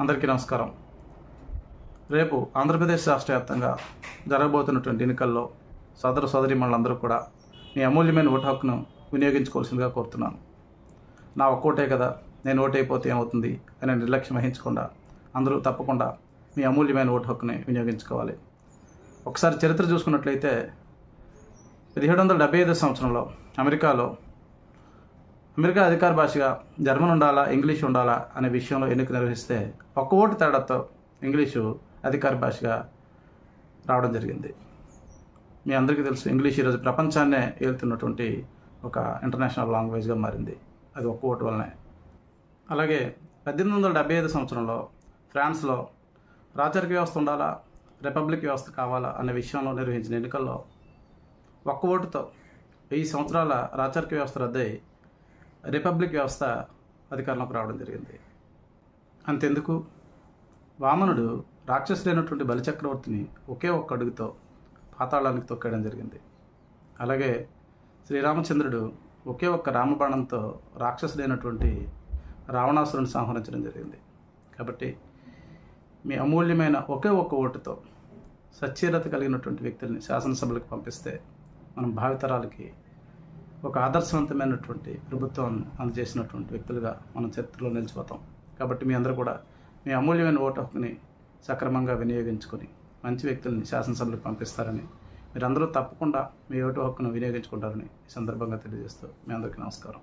అందరికీ నమస్కారం. రేపు ఆంధ్రప్రదేశ్ రాష్ట్ర వ్యాప్తంగా జరగబోతున్నటువంటి ఎన్నికల్లో సదరు సోదరి అందరూ కూడా మీ అమూల్యమైన ఓటు హక్కును వినియోగించుకోవాల్సిందిగా కోరుతున్నాను. నా ఒక్కోటే కదా నేను ఓటైపోతే ఏమవుతుంది అనే నిర్లక్ష్యం వహించకుండా అందరూ తప్పకుండా మీ అమూల్యమైన ఓటు హక్కుని వినియోగించుకోవాలి. ఒకసారి చరిత్ర చూసుకున్నట్లయితే పదిహేడు వందల డెబ్బై ఐదు సంవత్సరంలో అమెరికాలో అమెరికా అధికార భాషగా జర్మన్ ఉండాలా ఇంగ్లీష్ ఉండాలా అనే విషయంలో ఎన్నిక నిర్వహిస్తే ఒక్క ఓటు తేడాతో ఇంగ్లీషు అధికార భాషగా రావడం జరిగింది. మీ అందరికీ తెలుసు ఇంగ్లీష్ ఈరోజు ప్రపంచాన్నే ఏలుతున్నటువంటి ఒక ఇంటర్నేషనల్ లాంగ్వేజ్గా మారింది. అది ఒక్క ఓటు వల్లనే. అలాగే పద్దెనిమిది వందల డెబ్బై ఐదు సంవత్సరంలో ఫ్రాన్స్లో రాచరిక వ్యవస్థ ఉండాలా రిపబ్లిక్ వ్యవస్థ కావాలా అనే విషయంలో నిర్వహించిన ఎన్నికల్లో ఒక్క ఓటుతో వెయ్యి సంవత్సరాల రాచరిక వ్యవస్థ రద్దయి రిపబ్లిక్ వ్యవస్థ అధికారంలోకి రావడం జరిగింది. అంతెందుకు? వామనుడు రాక్షసుడైనటువంటి బలిచక్రవర్తిని ఒకే ఒక్క అడుగుతో పాతాళానికి తొక్కేయడం జరిగింది. అలాగే శ్రీరామచంద్రుడు ఒకే ఒక్క రామబాణంతో రాక్షసుడైనటువంటి రావణాసురుని సంహరించడం జరిగింది. కాబట్టి మీ అమూల్యమైన ఒకే ఒక్క ఓటుతో సచ్చీరత కలిగినటువంటి వ్యక్తుల్ని శాసనసభలకు పంపిస్తే మనం భావితరాలకి ఒక ఆదర్శవంతమైనటువంటి ప్రభుత్వం అందజేసినటువంటి వ్యక్తులుగా మనం చరిత్రలో నిలిచిపోతాం. కాబట్టి మీ అందరూ కూడా మీ అమూల్యమైన ఓటు హక్కుని సక్రమంగా వినియోగించుకొని మంచి వ్యక్తుల్ని శాసనసభలకు పంపిస్తారని మీరందరూ తప్పకుండా మీ ఓటు హక్కును వినియోగించుకుంటారని ఈ సందర్భంగా తెలియజేస్తూ మీ అందరికీ నమస్కారం.